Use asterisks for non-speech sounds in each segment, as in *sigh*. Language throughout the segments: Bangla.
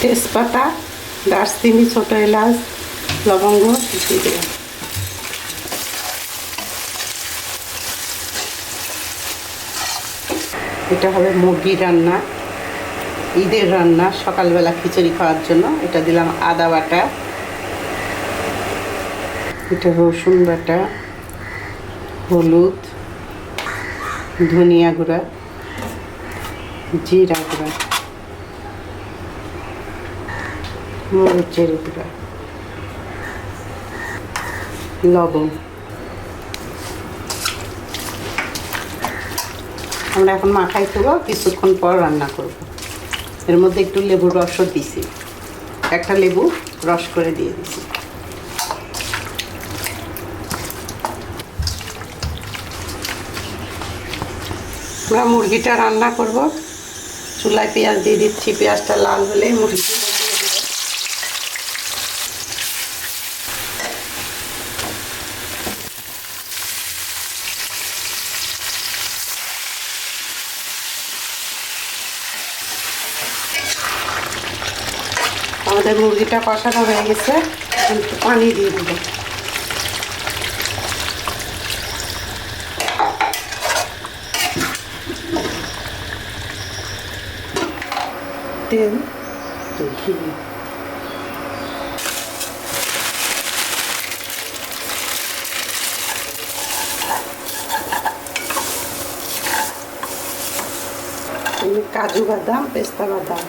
তেজপাতা, দারচিনি, ছোটো এলাচ, লবঙ্গ এটা হবে মুরগি রান্না, ঈদের রান্না, সকালবেলা খিচুড়ি খাওয়ার জন্য। এটা দিলাম আদা বাটা। এটা রসুন বাটা, হলুদ ধনিয়া গুঁড়া, জিরা গুঁড়া, মরিচের গুঁড়া, লবণ। আমরা এখন মাখাই দেবো কিছুক্ষণ পর রান্না করব। এর মধ্যে একটু লেবুর রসও দিছি। একটা লেবু রস করে দিয়ে দিছি। আমরা মুরগিটা রান্না করব। চুলায় পেঁয়াজ দিয়ে দিচ্ছি, পেঁয়াজটা লাল হলে মুরগি আমাদের মুরগিটা কষানো হয়ে গেছে পানি দিয়ে দেব। তেল কাজু বাদাম পেস্তা বাদাম।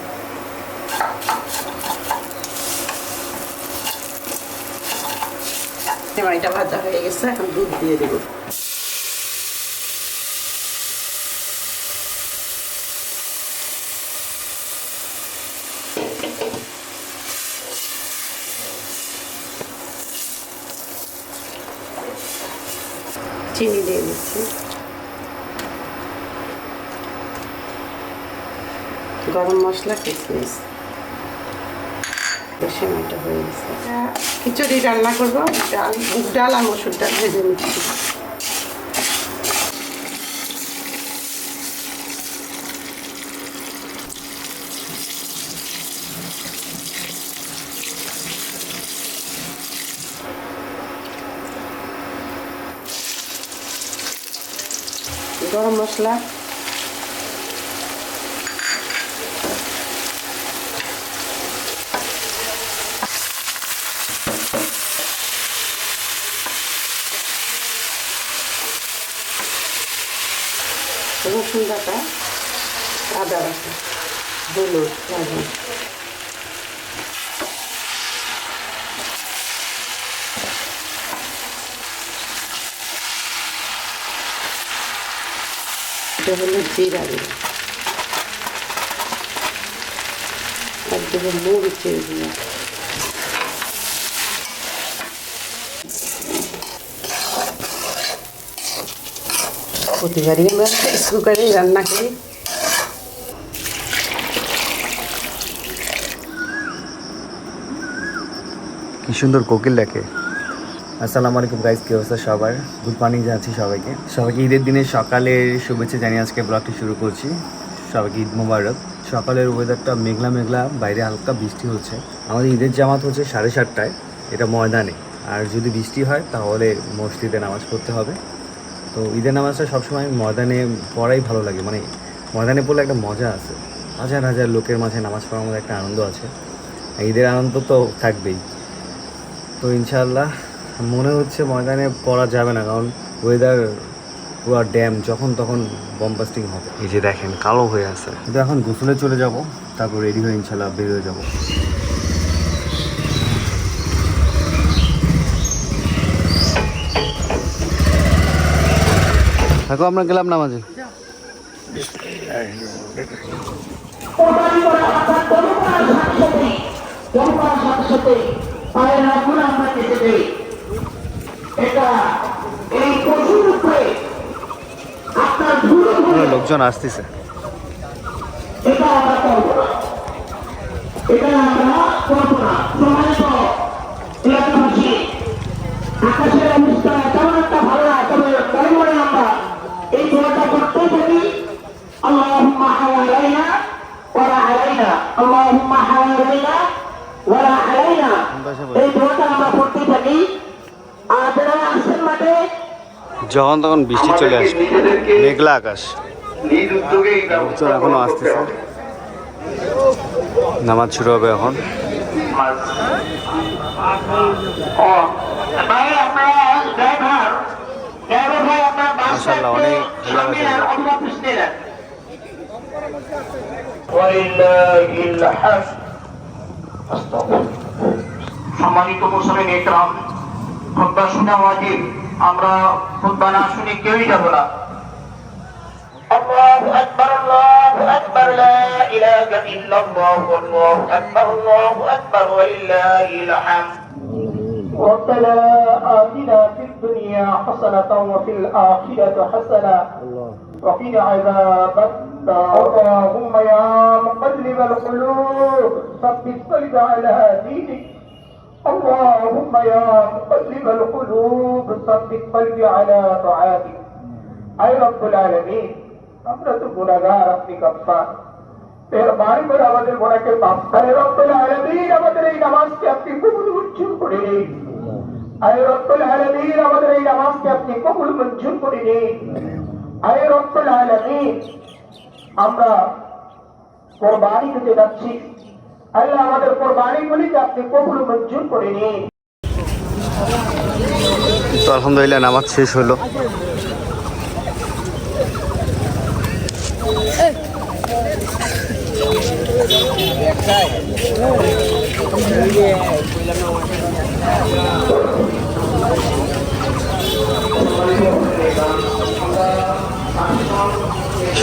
এটা ভাজা হয়ে গেছে এখন দুধ দিয়ে দেবো চিনি দিয়ে দিচ্ছি গরম মশলা কিশমিশ সেমাইটা হয়ে গেছে। খিচুড়ি রান্না করব, ডাল মুগ ডাল আর মসুর ডাল ভেজে নিচ্ছি। গরম মশলা রসুন বাটা আদা বাটা হলুদ লবণ। এটা হলো জিরা দিলাম আর মরিচের গুঁড়া। প্রতিবারই আমরা রাইস রান্না করি। কি সুন্দর কোকিল ডাকে আসসালামু আলাইকুম গাইজ কি অবস্থা সবার? গুড মর্নিং জানাচ্ছি সবাইকে। সবাইকে ঈদের দিনে সকালের শুভেচ্ছা জানিয়ে আজকে ব্লগটি শুরু করছি। সবাইকে ঈদ মোবারক। সকালের ওয়েদারটা মেঘলা মেঘলা, বাইরে হালকা বৃষ্টি হচ্ছে। আমাদের ঈদের জামাত হচ্ছে সাড়ে সাতটায়, এটা ময়দানে। আর যদি বৃষ্টি হয়, তাহলে মসজিদে নামাজ পড়তে হবে। তো ঈদের নামাজটা সবসময় ময়দানে পড়াই ভালো লাগে। মানে ময়দানে পড়লে একটা মজা আছে। হাজার হাজার লোকের মাঝে নামাজ পড়ার মধ্যে একটা আনন্দ আছে। ঈদের আনন্দ তো থাকবেই। তো ইনশাল্লাহ মনে হচ্ছে ময়দানে পড়া যাবে না কারণ ওয়েদার পুরো ড্যাম যখন তখন বম্বাস্টিং হবে। এই যে দেখেন কালো হয়ে আছে। কিন্তু এখন গোসলে চলে যাব তারপর রেডি হয়ে ইনশাল্লাহ বের হয়ে যাব থাকো আমরা গেলাম নামাজে কোরবানি করা অর্থাৎ গরু করার সাথে সাথে গরু করার সাথে সাথে পায়ের নখগুলো আমরা কেটে দেই এটা এই পশুর উপরে আপনার ধুলো ধুলো লোকজন আসতেছে। এটা আমরা করব না। এটা আমরা করব না। সম্মানিত এলাকাবাসী। আকাশের অবস্থা তেমন একটা ভালো না তবে মনে মনে আমরা এই দোয়াটা علينا ولا علينا اللهم حوالينا ولا علينا এই দোয়াটা আমরা পড়তে থাকি আপনারা আসেন মাঠে যখন তখন বৃষ্টি চলে আসবে নিজেদেরকে মেঘলা আকাশ নিজ উদ্যোগে এই লোকজন এখনো আসতেছে নামাজ শুরু হবে এখন ও ভাই সম্মানিত মুসলিম ইকরাম খুতবা শোনা ওয়াজিব আমরা খুতবা না শুনে কেউই যাব না الله أكبر الله أكبر لا إله إلا الله والله أكبر الله أكبر ولله الحمد ربنا آتنا في الدنيا حسنة وفي الآخرة حسنة وقنا عذاب النار اللهم يا مقلب القلوب ثبت قلبي على دينك اللهم يا مقلب القلوب ثبت قلبي على طاعتك أي رب العالمين আমরা তো গুণাগার আপনি গফফার মেহরবানি করে আমাদের গোনাকে মাফ করে রব্বুল আলামিন আমাদের এই নামাজকে আপনি কবুল মঞ্জুর করে নিন আয় রব্বুল আলামিন আমাদের এই নামাজকে আপনি কবুল মঞ্জুর করে নিন আয় রব্বুল আলামিন আমরা কোরবানি দিতে যাচ্ছি আল্লাহ আমাদের কোরবানিগুলিকে আপনি কবুল মঞ্জুর করে নিন তো আলহামদুলিল্লাহ নামাজ শেষ হলো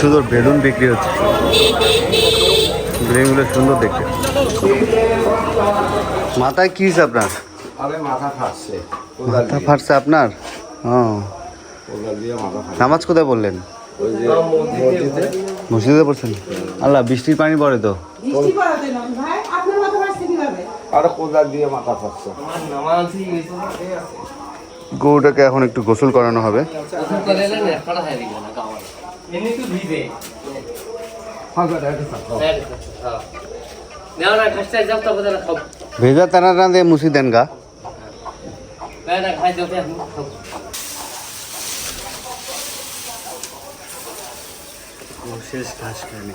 সুন্দর বেলুন বিক্রি হচ্ছে। বেলুনগুলো সুন্দর দেখতে। মাথায় কি আপনার? আরে মাথা ফাটছে। মাথা ফাটছে আপনার? ফাটছে। নামাজ কোথায় বললেন ওই মসজিদে। মসজিদে পড়ছেন? আল্লাহ বৃষ্টির পানি পড়ে তো। আরে কোদাল দিয়ে মাথা ফাটছে। গরুটাকে এখন একটু গোসল করানো হবে। ভেজা টানা দিয়ে মুছি দেন গা। শেষ ঘাস খায়নি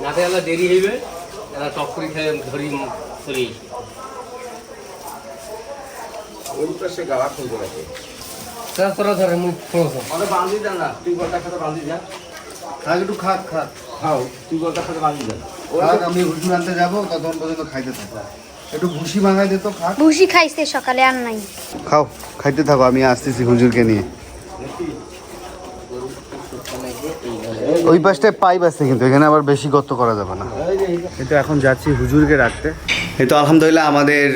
নাতে এলা দেরি হইবে এলা টক করে খেয়ে ধরি চলি ওই পাশে গালা খুলতে রাখে তোরা তোরা ধরে মুখ ফোঁস মানে বাঁধি দেন না তুই গলটা খাতে বাঁধি যা। খাক একটু খাক খাক খাও তুই গলটা খাতে বাঁধি দেন খাক আমি হুজুর আনতে যাব ততক্ষণ পর্যন্ত খাইতে থাকো একটু ভুসি ভাঙাই দে তো খাক ভুসি খাইছে সকালে আর নাই। খাও খাইতে থাকো আমি আসতেছি হুজুরকে নিয়ে। ওই পাশটায় পাইপ আছে কিন্তু এখানে আবার বেশি গর্ত করা যাবে না। এই তো এখন যাচ্ছি হুজুরকে রাখতে। এই তো আলহামদুলিল্লাহ আমাদের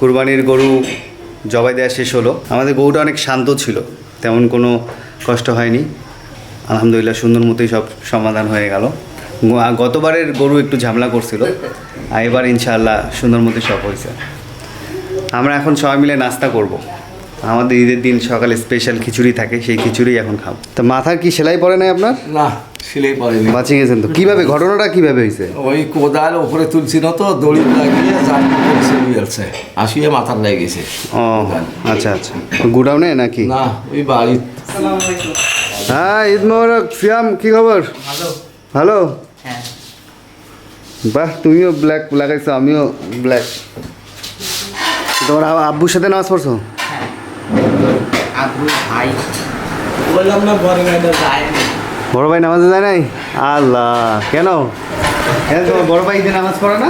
কুরবানির গরু জবাই দেওয়া শেষ হলো। আমাদের গরুটা অনেক শান্ত ছিল তেমন কোনো কষ্ট হয়নি। আলহামদুলিল্লাহ সুন্দর মতোই সব সমাধান হয়ে গেল। গতবারের গরু একটু ঝামেলা করছিল। আর এবার ইনশাআল্লাহ সুন্দর মতোই সব হয়েছে। আমরা এখন সবাই মিলে নাস্তা করব। আমাদের ঈদের দিন সকালে স্পেশাল খিচুড়ি থাকে সেই খিচুড়ি এখন খাব। তা মাথার কি সেলাই পড়ে নাই আপনার? না সিলাই পড়েনি। বাঁচিয়ে গেছেন তো। কীভাবে ঘটনাটা কীভাবে হয়েছে? ওই কোদাল ওপরে তুলছি না তো দড়ি লাগিয়ে আসিয়ে মাথার লেগে গেছে। ও আচ্ছা আচ্ছা। গুডাউনে নাকি? না ওই বাড়ি হ্যাঁ ঈদ মোবারক। সিয়াম কি খবর? ভালো। বাহ তুমিও ব্ল্যাক লাগাইছো আমিও ব্ল্যাক তোমার আব্বুর সাথে নামাজ পড়ছো? বললাম না বড় ভাই নামাজে যায় নাই? আল্লাহ কেন? তোমার বড় ভাই ঈদে নামাজ পড়ে না?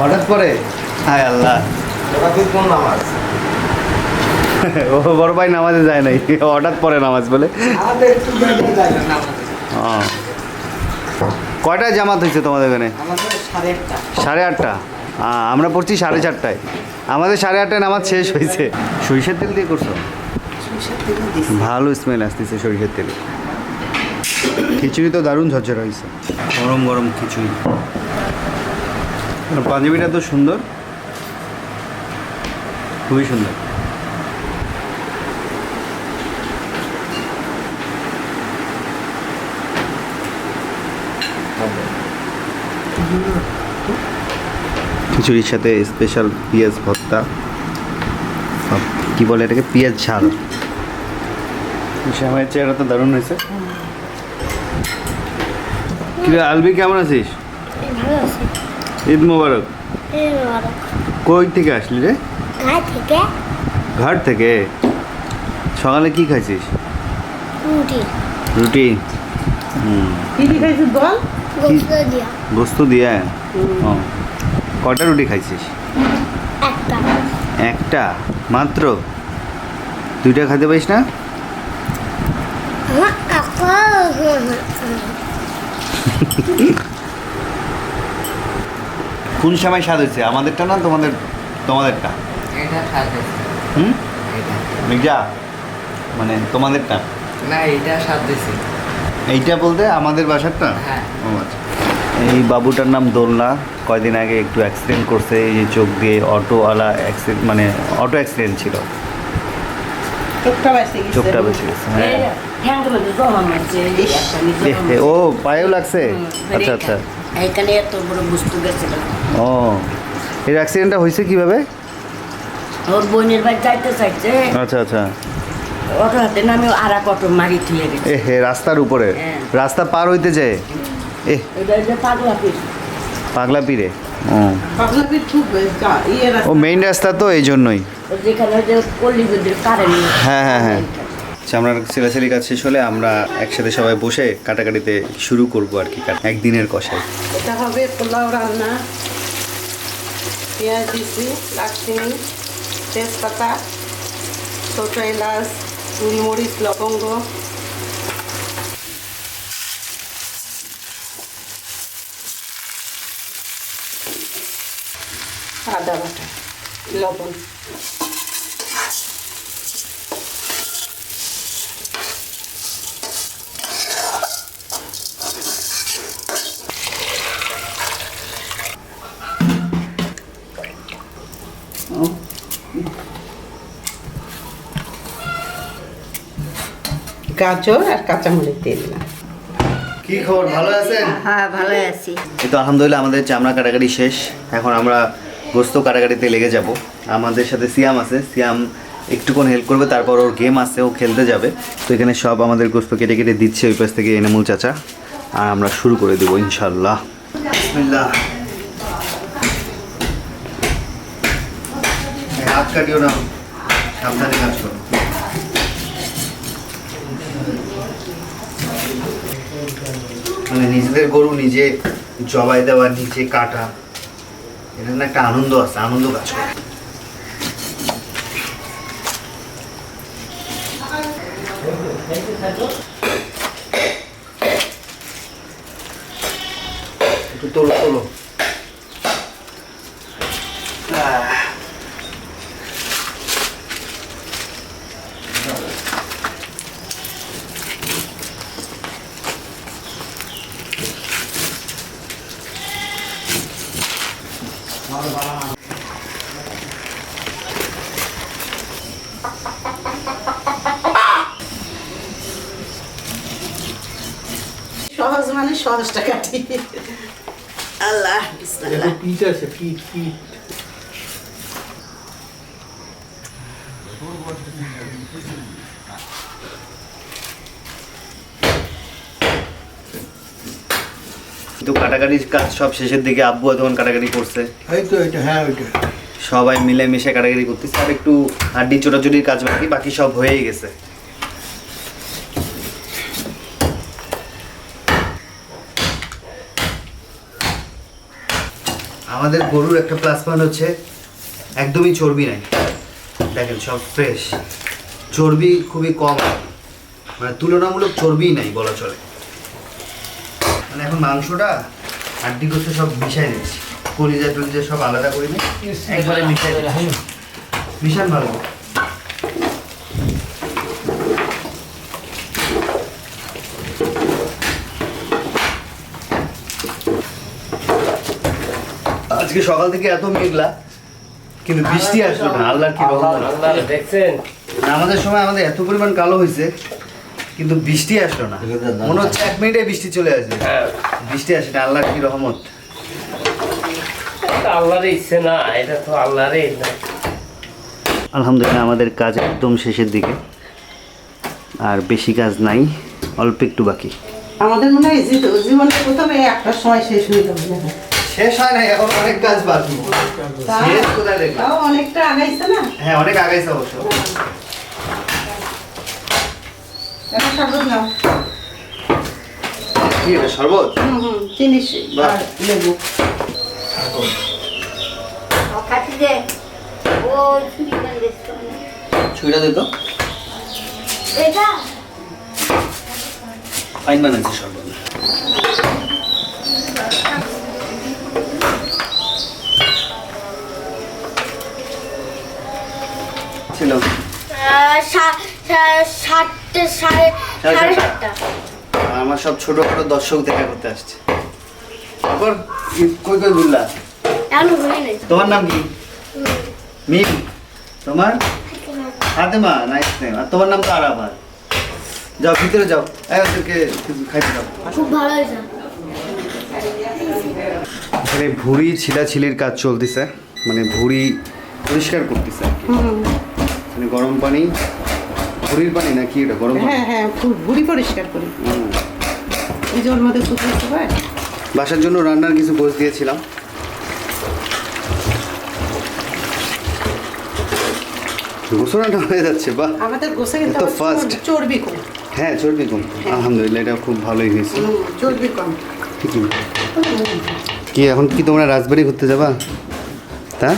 হঠাৎ পরে হায় আল্লাহ। কোন নামাজ ও বড় ভাই নামাজে যায় নাই হঠাৎ পরে নামাজ বলে? ও। কয়টায় জামাত হয়েছে তোমাদের এখানে? সাড়ে আটটা। আমরা পড়ছি সাড়ে চারটায়। আমাদের সাড়ে আটটায় নামাজ শেষ হয়েছে। সরিষার তেল দিয়ে করছ? সরিষার তেল দিছি। ভালো স্মেল আসতেছে সরিষার তেল। খিচুড়ি তো দারুণ ঝরঝর হয়েছে। গরম গরম খিচুড়ি। পাঞ্জাবিটা তো সুন্দর। খুবই সুন্দর। খিচুড়ির সাথে স্পেশাল পেঁয়াজ ভর্তা। সব কি বলে এটাকে? পেঁয়াজ ঝাল। শ্যামের চেহারা তো দারুণ হয়েছে। কিরে আলবি কেমন আছিস? ঈদ মোবারক। কই থেকে আসলি রে? ঘাট থেকে। সকালে কি খাইছিস? রুটি। রুটি? হুম কি কি খাইছিস বল? গোস্ত দিয়া। গোস্ত দিয়ে? ও। কটা রুটি খাইছিস? একটা। একটা? মাত্র? দুইটা খাইতে পারিস না? কোন সময় স্বাদ হয়েছে? আমাদেরটা না তোমাদের তোমাদেরটা? এটা স্বাদ হয়েছে। হুম? এটা। মির্জা মানে তোমাদেরটা? না এটা স্বাদ দিয়েছে এইটা বলতে আমাদের বাসারটা? হ্যাঁ। ও আচ্ছা। এই বাবুটার নাম দোলনা। কয়দিন আগে একটু অ্যাক্সিডেন্ট করছে এই যে চোখ দিয়ে অটোওয়ালা অ্যাক্সিডেন্ট মানে অটো অ্যাক্সিডেন্ট ছিল। চোখটা বেঁচে গেছে। গেছে হ্যাঁ। এ, এ, ও পায়েও লাগছে? আচ্ছা আচ্ছা। ও এই অ্যাক্সিডেন্টটা হয়েছে কীভাবে? ওর বোনের বাড়ি যাইতে চাইছে। আচ্ছা আচ্ছা। অটো হাতে নামে আর এক অটো মারি থুয়ে গেছে। এ রাস্তার উপরে। হ্যাঁ। রাস্তা পার হইতে যায়? এ। পাগলা পিরে। ও। গা- ইয়ে রাস্তা। মেইন রাস্তা তো এই জন্যই। হ্যাঁ হ্যাঁ হ্যাঁ। আচ্ছা আমরা ছেলেছেলি কাজ শেষ হলে আমরা একসাথে সবাই বসে কাটাকাটিতে শুরু করব আর কি একদিনের কষাই। এটা হবে পোলাও রান্না পেঁয়াজ দিছি দারচিনি তেজপাতা ছোটো এলাচ গোলমরিচ লবঙ্গ। আদা বাটা লবণ। গাজর আর কাঁচামরিচ দিয়ে দিলাম। কি খবর? ভালো আছেন? হ্যাঁ ভালো আছি। এই তো আলহামদুলিল্লাহ আমাদের চামড়া কাটাকাটি শেষ। এখন আমরা গোস্ত কাটাকাটিতে লেগে যাব। আমাদের সাথে সিয়াম আছে। সিয়াম একটুক্ষণ হেল্প করবে, তারপর ওর গেম আছে, ও খেলতে যাবে। তো এখানে সব আমাদের গোস্ত কেটে কেটে দিচ্ছে ওই পাশ থেকে এনামুল চাচা। আর আমরা শুরু করে দেবো ইনশাল্লাহ না। সাবধানে মানে নিজেদের গরু নিজে জবাই দেওয়া, নিজে কাটা। এটার না একটা আনন্দ আছে আনন্দ কাজ করে। তোলো তোলো। আছে পিঠ পিঠ তো কাটাকাটির কাজ সব শেষের দিকে আব্বু তখন কাটাকাটি করছে। এই তো এটা হ্যাঁ ওইটা। সবাই মিলে মিশে কাটাকাটি করতেছে আর একটু হাড্ডি চোরাচুরির কাজ বাকি বাকি সব হয়েই গেছে। আমাদের গরুর একটা প্লাস পয়েন্ট হচ্ছে একদমই চর্বি নাই। দেখেন সব ফ্রেশ চর্বি খুবই কম। মানে তুলনামূলক চর্বি নাই বলা চলে। মানে এখন মাংসটা হাড্ডি করতে সব মিশাই নিচ্ছি কলিজা টলিজা সব আলাদা করে নিই একবারে মিশাই দিচ্ছি। ভীষণ ভালো। আজকে সকাল থেকে এত মেঘলা কিন্তু বৃষ্টি আসলো না আল্লাহর কি আল্লাহ দেখছেন? আমাদের সময় আমাদের এত পরিমাণ কালো হয়েছে কিন্তু বৃষ্টি আসলো না। মনে হচ্ছে এক মিনিটে বৃষ্টি চলে আসবে। হ্যাঁ। বৃষ্টি আসে না আল্লাহ কি রহমত। এটা আল্লাহর ইচ্ছে না এটা তো আল্লাহর আলহামদুলিল্লাহ আমাদের কাজ একদম শেষের দিকে। আর বেশি কাজ নাই অল্প একটু বাকি। আমাদের মনে হয় জীবনের প্রথমে একটার সময় শেষ হয়ে যাবে। শেষ হয় নাই এখন অনেক কাজ বাকি। শেষ কোথায় দেখলাম? তাও অনেকটা আগাইছে না? হ্যাঁ অনেক আগাইছে অবশ্য। এটা শরবত নাও। কি এটা শরবত? হুম হুম চিনি লেবু। ছুরিটা দিত ফাইন বানাইছে শরবত। ছিল? আমার সব ছোট ছোট দর্শক দেখা করতে আসছে। তারপর কই কই বললা এখন ঘুরে নেই। তোমার নাম কি? মিম। তোমার? ফাতেমা নাইস নেম আর তোমার নাম তো আরাফাত যাও ভিতরে যাও। ওদেরকে কিছু খাইতে দাও। খুব ভালো হয়েছে। এখানে ভুড়ি ছিলাছিলির কাজ চলতেছে। মানে ভুড়ি পরিষ্কার করতেছে। মানে গরম পানি? ভুড়ির পানি না কি এটা গরম পানি? হ্যাঁ হ্যাঁ ভুঁড়ি পরিষ্কার করি। এই যে ওর মধ্যে হয় বাসার জন্য রান্নার কিছু গোছ দিয়েছিলাম। গোসল রান্না হয়ে যাচ্ছে বাহ। আমাদের গোসে কিন্তু এত আবার চর্বি- কম। হ্যাঁ চর্বি কম। আলহামদুলিল্লাহ এটা খুব ভালোই হয়েছে। চর্বি কম। ঠিকই। কি এখন কি তোমরা রাজবাড়ি ঘুরতে যাবা? তা?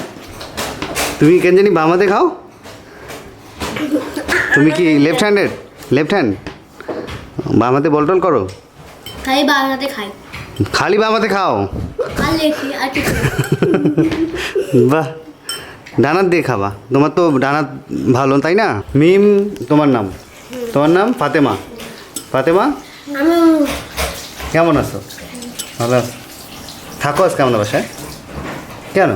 তুমি কেন জানি বামাতে খাও? তুমি কি লেফট হ্যান্ডেড লেফট হ্যান্ড বামাতে বলটল করো। খাই বাসাতে খাই। খালি বামাতে খাও। আর লেখি আর কিছু না। বাহ ডানাত দিয়ে খাবা। তোমার তো ডানাত ভালো তাই না? মিম তোমার নাম? তোমার নাম? ফাতেমা। ফাতেমা? আমি কেমন আছো? ভালো আছো। থাকো আজকে আমাদের বাসায়। কেন?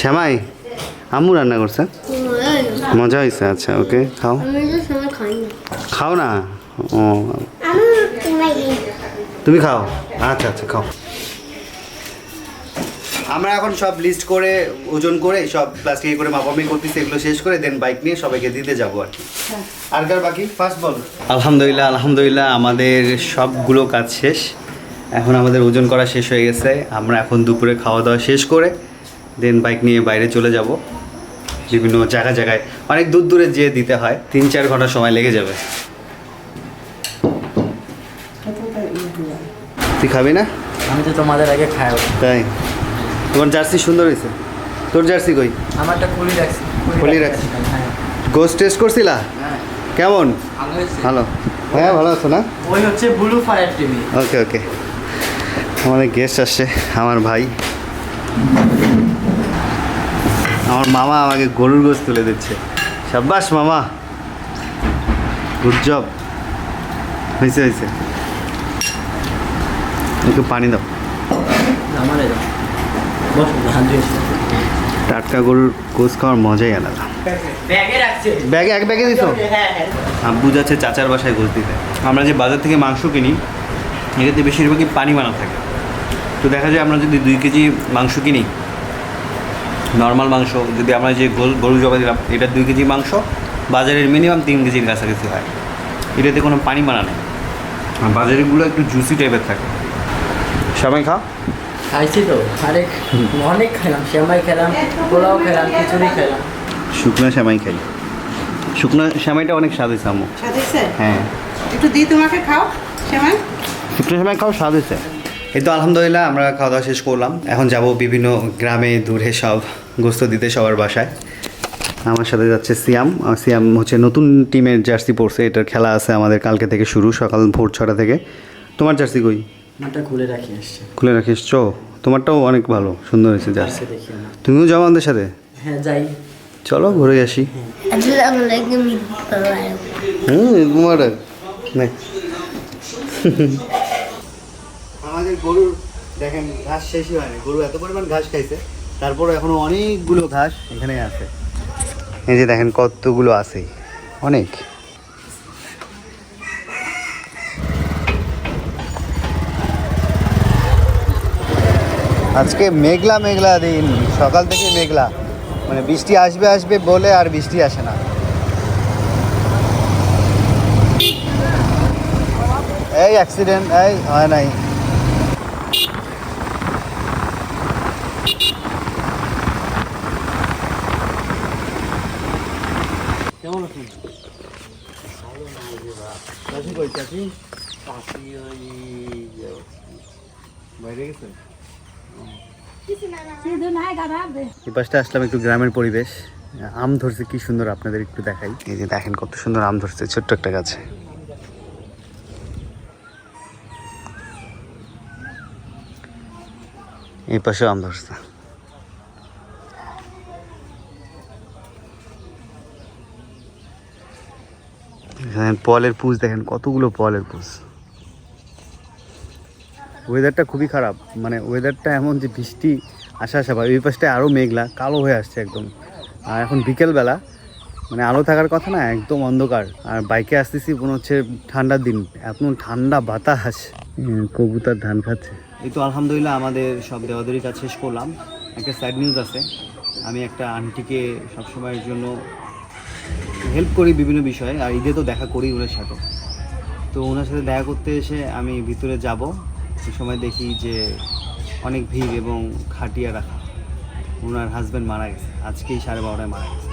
শ্যামাই আম্মু রান্না করছে। মজা হয়েছে আচ্ছা ওকে খাও। আমি তো সেমাই খাই না। খাও না? ও। তুমি খাও। আচ্ছা আচ্ছা খাও। আমরা এখন সব লিস্ট করে ওজন করে সব প্লাস্টিকে করে মাপামি করতেছি এগুলো শেষ করে দেন বাইক নিয়ে সবাইকে দিতে যাব আর কি। আর কার বাকি? ফার্স্ট বল। আলহামদুলিল্লাহ আলহামদুলিল্লাহ আমাদের সবগুলো কাজ শেষ। এখন আমাদের ওজন করা শেষ হয়ে গেছে। আমরা এখন দুপুরে খাওয়া দাওয়া শেষ করে দেন বাইক নিয়ে বাইরে চলে যাব। বিভিন্ন জায়গা জায়গায় অনেক দূর দূরে যেয়ে দিতে হয়। তিন চার ঘণ্টা সময় লেগে যাবে। তুই খাবি না? আমি তো তোমাদের আগে খাই তাই? তোমার জার্সি সুন্দর হয়েছে। তোর জার্সি কই? আমারটা খুলি রাখছি। খুলি রাখছি। হ্যাঁ। গোস্ট টেস্ট করছিলা? কেমন? ভালো ভালো। হ্যাঁ ভালো আছো না? ওই হচ্ছে blue fire TV okay okay আমাদের গেস্ট আসছে আমার ভাই। আমার মামা আমাকে গরুর গোস তুলে দিচ্ছে। সাব্বাস মামা। গুড জব হয়েছে হয়েছে। একটু পানি দাও। টাটকা গরুর গোস খাওয়ার মজাই আলাদা। ব্যাগে এক ব্যাগে দিছো? হ্যাঁ হ্যাঁ। আব্বু যাচ্ছে চাচার বাসায় গোস দিতে। আমরা যে বাজার থেকে মাংস কিনি এটাতে বেশিরভাগই পানি বানা থাকে। তো দেখা যায় আমরা যদি দুই কেজি মাংস কিনি নর্মাল মাংস যদি আমরা যে গরু- জবা দিলাম এটা দুই কেজি মাংস বাজারের মিনিমাম তিন কেজির কাছাকাছি হয়। এটাতে কোনো পানি বানা নেই। আর বাজারেরগুলো একটু জুসি টাইপের থাকে। সবাই খাও খাইছি তো আরেক অনেক খেলাম সেমাই খেলাম পোলাও খেলাম খিচুড়ি খেলাম। শুকনো শ্যামাই খাই। শুকনো শ্যামাইটা অনেক স্বাদ হয়েছে সাথে হ্যাঁ। একটু দিই তোমাকে খাও সেমাই শুকনো সময় খাও স্বাদ হয়েছে। এই তো আলহামদুলিল্লাহ আমরা খাওয়া দাওয়া শেষ করলাম। এখন যাব বিভিন্ন গ্রামে দূরে সব গোস্ত দিতে সবার বাসায়। আমার সাথে যাচ্ছে সিয়াম। সিয়াম হচ্ছে নতুন টিমের জার্সি পরছে এটার খেলা আছে আমাদের কালকে থেকে শুরু সকাল ভোর ছটা থেকে। তোমার জার্সি কই? আমারটা খুলে রাখি আসছে। খুলে রাখিস চো তোমারটাও অনেক ভালো সুন্দর হয়েছে জার্সি। তুমিও যাও আমাদের সাথে? হ্যাঁ যাই। চলো ঘুরে আসি। হুম। আমাদের *laughs* গরুর, দেখেন ঘাস শেষই হয়নি। গরু এত পরিমাণ ঘাস খাইছে তারপরে এখনও অনেকগুলো ঘাস এখানে আছে। এই যে দেখেন কতগুলো আছে, অনেক। আজকে মেঘলা মেঘলা দিন। সকাল থেকে মেঘলা। মানে বৃষ্টি আসবে আসবে বলে আর বৃষ্টি আসে না। এই অ্যাক্সিডেন্ট এই হয় নাই কেমন আছেন চাষি চাষি বাইরে গেছে? এই পাশটা আসলাম একটু গ্রামের পরিবেশ। আম ধরছে কি সুন্দর আপনাদের একটু দেখাই। এই যে দেখেন কত সুন্দর আম ধরছে ছোট্ট একটা গাছে। এই পাশেও আম ধরছে। দেখেন, পলের পুষ, দেখেন, কতগুলো পলের পুষ। ওয়েদারটা খুবই খারাপ। মানে ওয়েদারটা এমন যে বৃষ্টি, আসা আসা, ভাই। ওই পাশটায় আরও মেঘলা, কালো হয়ে আসছে একদম। আর এখন বিকেলবেলা মানে আলো থাকার কথা না, একদম অন্ধকার। আর বাইকে আসতেছি, মনে হচ্ছে ঠান্ডার দিন। এত ঠান্ডা বাতাস। কবুতর ধান খাচ্ছে। এই তো আলহামদুলিল্লাহ, আমাদের সব দেওয়াদেরই কাজ শেষ করলাম। একটা স্যাড নিউজ আছে। আমি একটা আন্টিকে সবসময়ের জন্য হেল্প করি বিভিন্ন বিষয়ে, আর ঈদে তো দেখা করি ওনার সাথে। তো ওনার সাথে দেখা করতে এসে আমি ভিতরে যাব সেই সময় দেখি যে অনেক ভিড় এবং খাটিয়া রাখা। ওনার হাজব্যান্ড মারা গেছে, আজকেই সাড়ে বারোটায় মারা গেছে।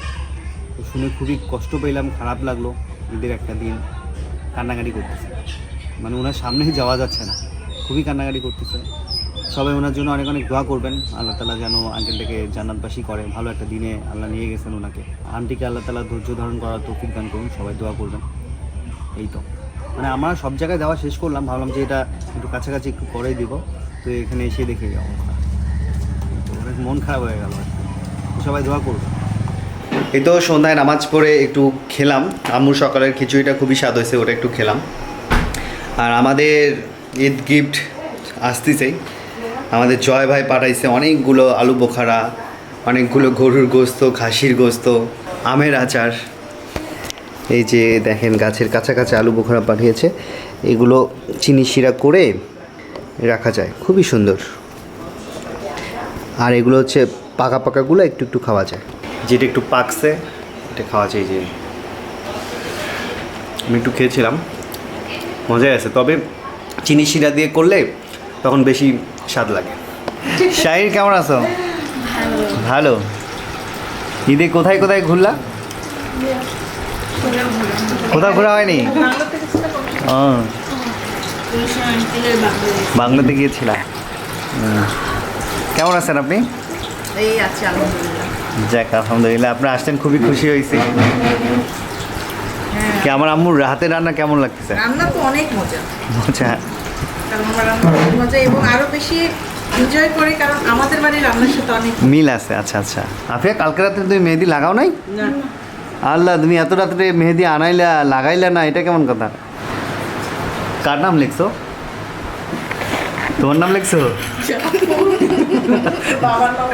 তো শুনে খুবই কষ্ট পেলাম, খারাপ লাগল ঈদের একটা দিন, কান্নাকাটি করতেছে। মানে ওনার সামনেই যাওয়া যাচ্ছে না, খুবই কান্নাকাটি করতেছে। সবাই ওনার জন্য অনেক অনেক দোয়া করবেন। আল্লাহ তালা যেন আঙ্কেলটাকে জান্নাতবাসী করে। ভালো একটা দিনে আল্লাহ নিয়ে গেছেন ওনাকে। আন্টিকে আল্লাহ তালা ধৈর্য ধারণ করার তৌফিক দান করুন। সবাই দোয়া করবেন। এই তো। মানে আমরা সব জায়গায় দেওয়া শেষ করলাম। ভাবলাম যে এটা একটু কাছাকাছি একটু করেই দিব। তো এখানে এসে দেখে অবস্থা। অনেক মন খারাপ হয়ে গেল। সবাই দোয়া করবে এই তো সন্ধ্যায় নামাজ পড়ে একটু খেলাম। আম্মুর সকালের খিচুড়িটা খুবই স্বাদ হয়েছে, ওটা একটু খেলাম। আর আমাদের ঈদ গিফট আসতেছেই। আমাদের জয় ভাই পাঠাইছে অনেকগুলো আলু বোখারা, অনেকগুলো গরুর গোস্ত, খাসির গোস্ত, আমের আচার। এই যে দেখেন গাছের কাছাকাছি আলু বোখারা পাঠিয়েছে। এগুলো চিনি শিরা করে রাখা যায়। খুবই সুন্দর। আর এগুলো হচ্ছে পাকা পাকাগুলো একটু একটু খাওয়া যায়। যেটা একটু পাকছে, এটা খাওয়া যায় যে। আমি একটু খেয়েছিলাম। মজাই আছে। তবে চিনি শিরা দিয়ে করলে তখন বেশি স্বাদ লাগে। *laughs* শাহির কেমন আছো? ভালো। ঈদে কোথায় কোথায় ঘুরলা? কোথাও ঘোরা হয়নি। ও। বাংলাতে গিয়েছিলাম হুম। কেমন আছেন আপনি? এই আলহামদুলিল্লাহ। যাক আলহামদুলিল্লাহ। আপনি আসছেন খুবই খুশি হয়েছি। কি আমার আম্মুর হাতে রান্না কেমন লাগতেছে? রান্না তো অনেক মজা। আচ্ছা কারণ আমার রান্না মজা এবং আরও বেশি এনজয় করি কারণ আমাদের বাড়ির রান্নার সাথে অনেক মিল আছে আচ্ছা আচ্ছা। আফিয়া কালকে রাতে তুমি মেহেদি লাগাও নাই? না। আল্লাহ তুমি এত রাত্রে মেহেদি আনাইলা লাগাইলা না এটা কেমন কথা? কার নাম লিখছো? তোমার নাম লিখছো? বাবার নাম।